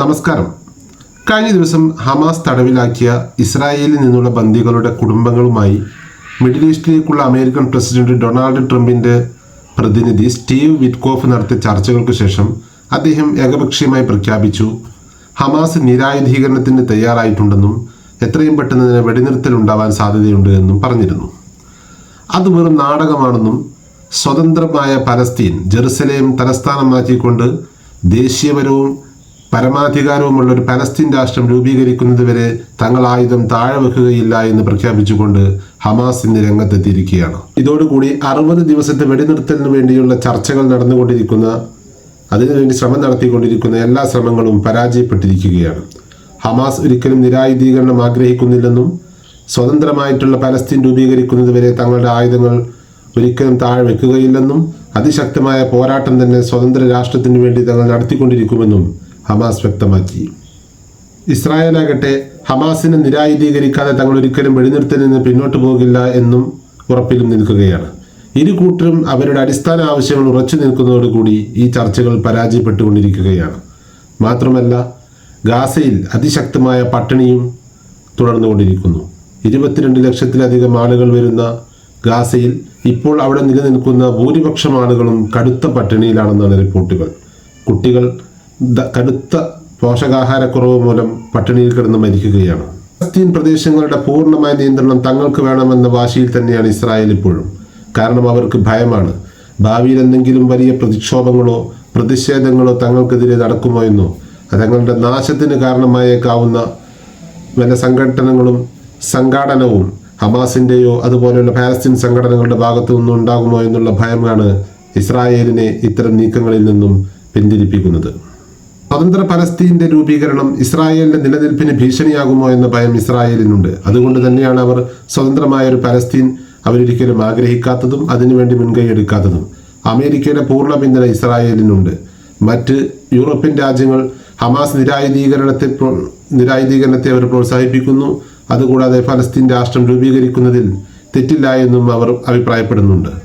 നമസ്കാരം. കഴിഞ്ഞ ദിവസം ഹമാസ് തടവിലാക്കിയ ഇസ്രായേലിൽ നിന്നുള്ള ബന്ദികളുടെ കുടുംബങ്ങളുമായി മിഡിൽ ഈസ്റ്റിലേക്കുള്ള അമേരിക്കൻ പ്രസിഡന്റ് ഡൊണാൾഡ് ട്രംപിന്റെ പ്രതിനിധി സ്റ്റീവ് വിറ്റ്കോഫ് നടത്തിയ ചർച്ചകൾക്ക് ശേഷം അദ്ദേഹം ഏകപക്ഷീയമായി പ്രഖ്യാപിച്ചു ഹമാസ് നിരായുധീകരണത്തിന് തയ്യാറായിട്ടുണ്ടെന്നും എത്രയും പെട്ടെന്ന് തന്നെ വെടിനിർത്തൽ ഉണ്ടാവാൻ സാധ്യതയുണ്ട് എന്നും പറഞ്ഞിരുന്നു. അത് വെറും നാടകമാണെന്നും സ്വതന്ത്രമായ പലസ്തീൻ ജെറുസലേം തലസ്ഥാനമാക്കിക്കൊണ്ട് ദേശീയപരവും പരമാധികാരവുമുള്ള ഒരു പലസ്തീൻ രാഷ്ട്രം രൂപീകരിക്കുന്നതുവരെ തങ്ങൾ ആയുധം താഴെ വെക്കുകയില്ല എന്ന് പ്രഖ്യാപിച്ചുകൊണ്ട് ഹമാസ് ഇന്ന് രംഗത്തെത്തിയിരിക്കുകയാണ്. ഇതോടുകൂടി അറുപത് ദിവസത്തെ വെടിനിർത്തലിന് വേണ്ടിയുള്ള ചർച്ചകൾ നടന്നുകൊണ്ടിരിക്കുന്ന അതിനുവേണ്ടി ശ്രമം നടത്തിക്കൊണ്ടിരിക്കുന്ന എല്ലാ ശ്രമങ്ങളും പരാജയപ്പെട്ടിരിക്കുകയാണ്. ഹമാസ് ഒരിക്കലും നിരായുധീകരണം ആഗ്രഹിക്കുന്നില്ലെന്നും സ്വതന്ത്രമായിട്ടുള്ള പലസ്തീൻ രൂപീകരിക്കുന്നതുവരെ തങ്ങളുടെ ആയുധങ്ങൾ ഒരിക്കലും താഴെ വെക്കുകയില്ലെന്നും അതിശക്തമായ പോരാട്ടം തന്നെ സ്വതന്ത്ര രാഷ്ട്രത്തിനു വേണ്ടി തങ്ങൾ നടത്തിക്കൊണ്ടിരിക്കുമെന്നും ഹമാസ് വ്യക്തമാക്കി. ഇസ്രായേലാകട്ടെ ഹമാസിനെ നിരായുധീകരിക്കാതെ തങ്ങൾ ഒരിക്കലും വെടിനിർത്തിൽ നിന്ന് പിന്നോട്ട് പോകില്ല എന്നും ഉറപ്പിലും നിൽക്കുകയാണ്. ഇരു കൂട്ടരും അവരുടെ അടിസ്ഥാന ആവശ്യങ്ങൾ ഉറച്ചു നിൽക്കുന്നതോടുകൂടി ഈ ചർച്ചകൾ പരാജയപ്പെട്ടുകൊണ്ടിരിക്കുകയാണ്. മാത്രമല്ല ഗാസയിൽ അതിശക്തമായ പട്ടിണിയും തുടർന്നുകൊണ്ടിരിക്കുന്നു. ഇരുപത്തിരണ്ട് ലക്ഷത്തിലധികം ആളുകൾ വരുന്ന ഗാസയിൽ ഇപ്പോൾ അവിടെ നിലനിൽക്കുന്ന ഭൂരിപക്ഷം ആളുകളും കടുത്ത പട്ടിണിയിലാണെന്നാണ് റിപ്പോർട്ടുകൾ. കുട്ടികൾ കടുത്ത പോഷകാഹാരക്കുറവ് മൂലം പട്ടിണിയിൽ കിടന്ന് മരിക്കുകയാണ്. പലസ്തീൻ പ്രദേശങ്ങളുടെ പൂർണമായ നിയന്ത്രണം തങ്ങൾക്ക് വേണമെന്ന വാശിയിൽ തന്നെയാണ് ഇസ്രായേൽ ഇപ്പോഴും. കാരണം അവർക്ക് ഭയമാണ്. ഭാവിയിൽ എന്തെങ്കിലും വലിയ പ്രതിക്ഷോഭങ്ങളോ പ്രതിഷേധങ്ങളോ തങ്ങൾക്കെതിരെ നടക്കുമോ എന്നോ തങ്ങളുടെ നാശത്തിന് കാരണമായേക്കാവുന്ന വല്ല സംഘടനകളും സംഘാടനവും ഹമാസിന്റെയോ അതുപോലെയുള്ള പാലസ്തീൻ സംഘടനകളുടെ ഭാഗത്തു നിന്നും ഉണ്ടാകുമോ എന്നുള്ള ഭയമാണ് ഇസ്രായേലിനെ ഇത്തരം നീക്കങ്ങളിൽ നിന്നും പിന്തിരിപ്പിക്കുന്നത്. സ്വതന്ത്ര പലസ്തീന്റെ രൂപീകരണം ഇസ്രായേലിന്റെ നിലനിൽപ്പിന് ഭീഷണിയാകുമോ എന്ന ഭയം ഇസ്രായേലിനുണ്ട്. അതുകൊണ്ട് തന്നെയാണ് അവർ സ്വതന്ത്രമായ ഒരു പലസ്തീൻ അവരൊരിക്കലും ആഗ്രഹിക്കാത്തതും അതിനുവേണ്ടി മുൻകൈ എടുക്കാത്തതും. അമേരിക്കയുടെ പൂർണ പിന്തുണ ഇസ്രായേലിനുണ്ട്. മറ്റ് യൂറോപ്യൻ രാജ്യങ്ങൾ ഹമാസ് നിരായുധീകരണത്തെ നിരായുധീകരണത്തെ അവർ പ്രോത്സാഹിപ്പിക്കുന്നു. അതുകൂടാതെ ഫലസ്തീൻ രാഷ്ട്രം രൂപീകരിക്കുന്നതിൽ തെറ്റില്ല എന്നും അവർ അഭിപ്രായപ്പെടുന്നുണ്ട്.